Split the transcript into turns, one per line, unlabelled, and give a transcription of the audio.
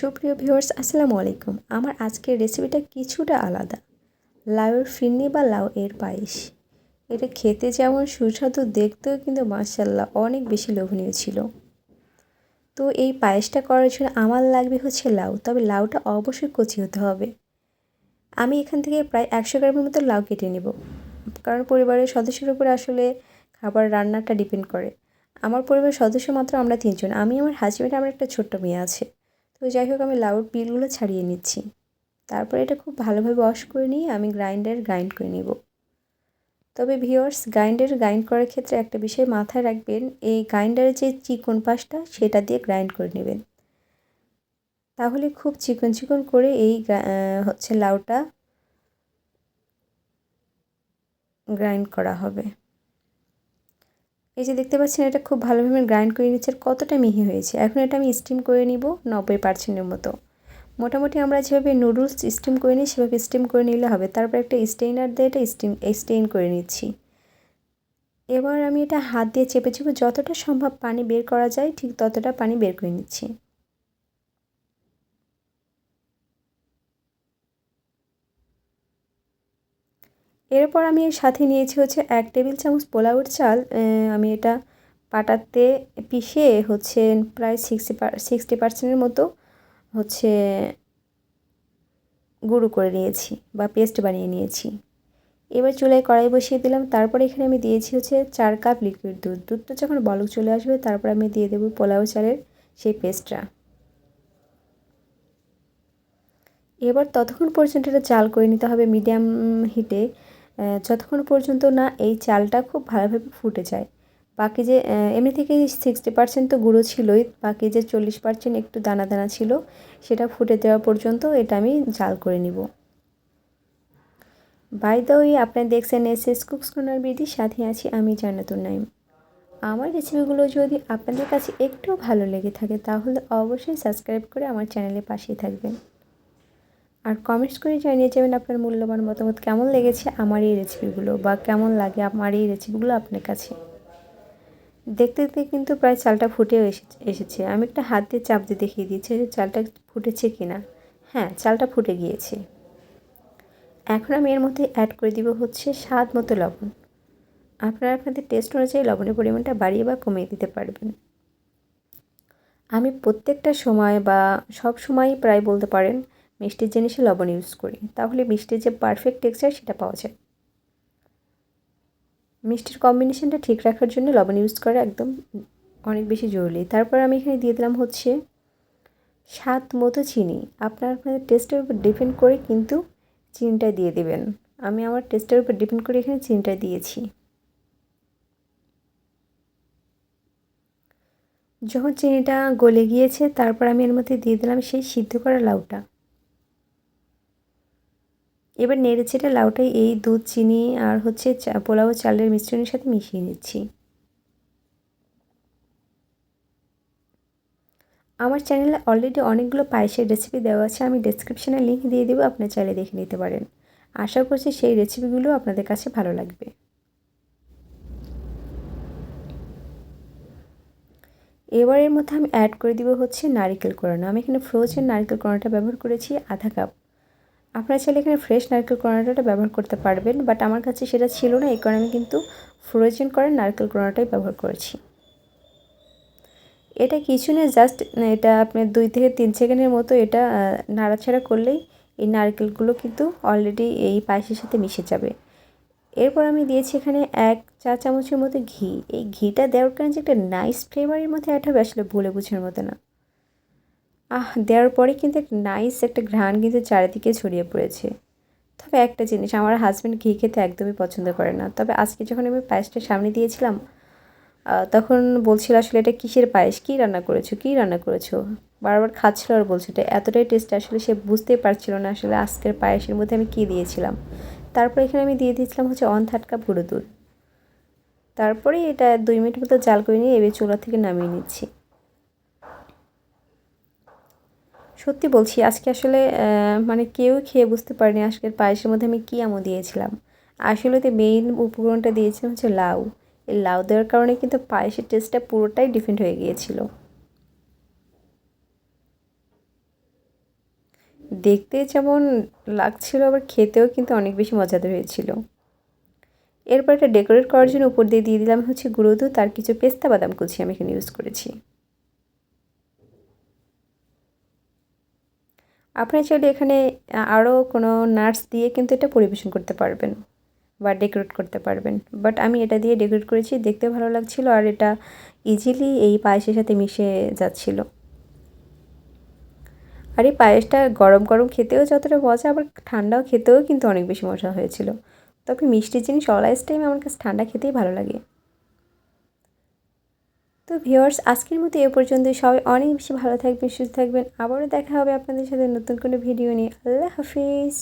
সুপ্রিয় ভিউয়ার্স, আসসালামু আলাইকুম। আমার আজকের রেসিপিটা কিছুটা আলাদা। লাউয়ের ফিরনি বা লাউ এর পায়েস। এটা খেতে যেমন সুস্বাদু, দেখতেও কিন্তু মার্শাল্লাহ অনেক বেশি লোভনীয় ছিল। তো এই পায়েসটা করার জন্য আমার লাগবে হচ্ছে লাউ। তবে লাউটা অবশ্যই কচি হতে হবে। আমি এখান থেকে প্রায় একশো গ্রামের মতো লাউ কেটে নেব। কারণ পরিবারের সদস্যের উপরে আসলে খাবার রান্নাটা ডিপেন্ড করে। আমার পরিবারের সদস্য মাত্র আমরা তিনজন। আমি, আমার হাজব্যান্ড আমার একটা ছোট্ট মেয়ে আছে। তো যাই হোক, আমি লাউর পিলগুলো ছাড়িয়ে নিচ্ছি। তারপরে এটা খুব ভালোভাবে ওয়াশ করে নিয়ে আমি গ্রাইন্ডার গ্রাইন্ড করে নিব। তবে ভিওর্স গ্রাইন্ডার গ্রাইন্ড করার ক্ষেত্রে একটা বিষয় মাথায় রাখবেন, এই গ্রাইন্ডারের যে চিকন পাশটা, সেটা দিয়ে গ্রাইন্ড করে নেবেন। তাহলে খুব চিকন চিকন করে এই হচ্ছে লাউটা গ্রাইন্ড করা হবে। এই যে দেখতে পাচ্ছেন, এটা খুব ভালোভাবে গ্রাইন্ড করে নিচ্ছে কতটা মিহি হয়েছে। এখন এটা আমি স্টিম করে নিব নব্বই পার্সেন্টের মতো। মোটামুটি আমরা যেভাবে নুডলস স্টিম করে নিই, সেভাবে স্টিম করে নিলে হবে। তারপর একটা স্টেইনার দিয়ে এটা স্টিম স্টেইন করে নিচ্ছি। এবার আমি এটা হাত দিয়ে চেপে চেপে যতটা সম্ভব পানি বের করা যায়, ঠিক ততটা পানি বের করে নিচ্ছি। এরপর আমি এর সাথে নিয়েছি হচ্ছে এক টেবিল চামচ পোলাউর চাল আমি এটা পাটাতে পিষে হচ্ছে প্রায় সিক্সটি সিক্সটি পার্সেন্টের মতো হচ্ছে গুঁড়ো করে নিয়েছি বা পেস্ট বানিয়ে নিয়েছি। এবার চুলায় কড়াই বসিয়ে দিলাম, তারপরে এখানে আমি দিয়েছি হচ্ছে চার কাপ লিকুইড দুধ। দুধটা যখন বলক চলে আসবে, তারপর আমি দিয়ে দেবো পোলাও চালের সেই পেস্টটা এবার ততক্ষণ পর্যন্ত এটা চাল করে নিতে হবে মিডিয়াম হিটে। যতক্ষণ পর্যন্ত না এই চালটা খুব ভালোভাবে ফুটে যায়। বাকি যে এমনি থেকে সিক্সটি পার্সেন্ট তো গুঁড়ো ছিলই, বাকি যে চল্লিশ পার্সেন্ট একটু দানা দানা ছিল, সেটা ফুটে দেওয়া পর্যন্ত এটা আমি জাল করে নিব। বাই দ্য ওই আপনারা দেখছেন S S Cooks Corner BD, সাথে আছি আমি জানাতুর নাইম আমার রেসিপিগুলো যদি আপনাদের কাছে একটু ভালো লেগে থাকে, তাহলে অবশ্যই সাবস্ক্রাইব করে আমার চ্যানেলের পাশেই থাকবেন। আর কমেন্টস করে জানিয়ে যাবেন আপনার মূল্যবান মতামত কেমন লেগেছে আমার এই রেসিপিগুলো বা কেমন লাগে আমার এই রেসিপিগুলো আপনার কাছে। দেখতে দেখতে কিন্তু প্রায় চালটা ফুটেও এসেছে। আমি একটা হাত দিয়ে চাপ দিয়ে দেখিয়ে দিয়েছি যে চালটা ফুটেছে কি না হ্যাঁ চালটা ফুটে গিয়েছে। এখন আমি এর মধ্যে অ্যাড করে দিব হচ্ছে স্বাদ মতো লবণ। আপনারা আপনাদের টেস্ট অনুযায়ী লবণের পরিমাণটা বাড়িয়ে বা কমিয়ে দিতে পারবেন। আমি প্রত্যেকটা সময় বা সব সময়ই প্রায় বলতে পারেন মিষ্টির জিনিসে লবণ ইউজ করি। তাহলে মিষ্টির যে পারফেক্ট টেক্সচার সেটা পাওয়া যায়। মিষ্টির কম্বিনেশনটা ঠিক রাখার জন্য লবণ ইউজ করা একদম অনেক বেশি জরুরি। তারপর আমি এখানে দিয়ে দিলাম হচ্ছে স্বাদ মতো চিনি। আপনার আপনাদের টেস্টের উপর ডিপেন্ড করে কিন্তু চিনিটা দিয়ে দেবেন। আমি আমার টেস্টের উপর ডিপেন্ড করে এখানে চিনিটা দিয়েছি। যখন চিনিটা গলে গিয়েছে, তারপর আমি এর মধ্যে দিয়ে দিলাম সেই সিদ্ধ করা লাউটা। এবার নেড়ে চেড়ে লাউটাই এই দুধ, চিনি আর হচ্ছে পোলাও, চালের মিশ্রণের সাথে মিশিয়ে নিচ্ছি। আমার চ্যানেলে অলরেডি অনেকগুলো পায়েসের রেসিপি দেওয়া আছে, আমি ডেসক্রিপশানে লিঙ্ক দিয়ে দেবো আপনার চাইলে দেখে নিতে পারেন। আশা করছি সেই রেসিপিগুলো আপনাদের কাছে ভালো লাগবে। এবারের মধ্যে আমি অ্যাড করে দিব হচ্ছে নারিকেল কোরানো। আমি এখানে ফ্রোজেন নারিকেল কোরানোটা ব্যবহার করেছি আধা কাপ আপনারা চাইলে এখানে ফ্রেশ নারকেল কোরানোটা ব্যবহার করতে পারবেন বাট আমার কাছে সেটা ছিল না, এই কারণে আমি কিন্তু ফ্রোজেন করে নারকেল কোরানোটাই ব্যবহার করেছি। এটা কিছু না জাস্ট এটা আপনার দুই থেকে তিন সেকেন্ডের মতো এটা নাড়াছাড়া করলেই এই নারকেলগুলো কিন্তু অলরেডি এই পায়েসের সাথে মিশে যাবে। এরপর আমি দিয়েছি এখানে এক চা চামচের মতো ঘি। এই ঘিটা দেওয়ার কারণে যে একটা নাইস ফ্লেভারের মধ্যে একটা আসলে ভুলে বুঝার মতো না। আহ, দেওয়ার পরে কিন্তু একটা নাইস একটা ঘ্রাণ কিন্তু চারিদিকে ছড়িয়ে পড়েছে। তবে একটা জিনিস, আমার হাজব্যান্ড ঘি খেতে একদমই পছন্দ করে না। তবে আজকে যখন আমি পায়েসটা সামনে দিয়েছিলাম তখন বলছিল আসলে এটা কিসের পায়েস? কী রান্না করেছ? কী রান্না করেছ? বারবার খাচ্ছিল আর বলছে এটা এতটাই টেস্ট আসলে সে বুঝতেই পারছিল না আসলে আজকের পায়েসের মধ্যে আমি কী দিয়েছিলাম। তারপর এখানে আমি দিয়ে দিয়েছিলাম হচ্ছে অন থার্ড কাপ গুঁড়ো দুধ। তারপরে এটা দুই মিনিট মতো জাল করে নিয়ে এবার চুলা থেকে নামিয়ে নিচ্ছি। সত্যি বলছি, আজকে আসলে মানে কেউ খেয়ে বুঝতে পারেনি আজকের পায়েসের মধ্যে আমি কী আমো দিয়েছিলাম। আসলে তো মেইন উপকরণটা দিয়েছিলাম হচ্ছে লাউ। এই লাউ দেওয়ার কারণে কিন্তু পায়েসের টেস্টটা পুরোটাই ডিফারেন্ট হয়ে গিয়েছিল। দেখতে যেমন লাগছিল, আবার খেতেও কিন্তু অনেক বেশি মজাদার হয়েছিল। এরপর এটা ডেকোরেট করার জন্য উপর দিয়ে দিয়ে দিলাম হচ্ছে গুঁড়ো দুধ আর কিছু পেস্তা বাদাম কুচি আমি এখানে ইউজ করেছি। আপনি চাইলে এখানে আরও কোনো নাটস দিয়ে কিন্তু এটা পরিবেশন করতে পারবেন বা ডেকোরেট করতে পারবেন। বাট আমি এটা দিয়ে ডেকোরেট করেছি, দেখতে ভালো লাগছিল আর এটা ইজিলি এই পায়েসের সাথে মিশে যাচ্ছিল। আর এই পায়েসটা গরম গরম খেতেও যতটা মজা, আবার ঠান্ডাও খেতেও কিন্তু অনেক বেশি মজা হয়েছিল। তবে মিষ্টি জিনিস অলাইস টাইম আমার কাছে ঠান্ডা খেতেই ভালো লাগে। তো ভিওয়ার্স আজকের মতো এ পর্যন্ত সবাই অনেক বেশি ভালো থাকবেন, সুস্থ থাকবেন। আবারও দেখা হবে আপনাদের সাথে নতুন কোনো ভিডিও নিয়ে। আল্লাহ হাফিজ।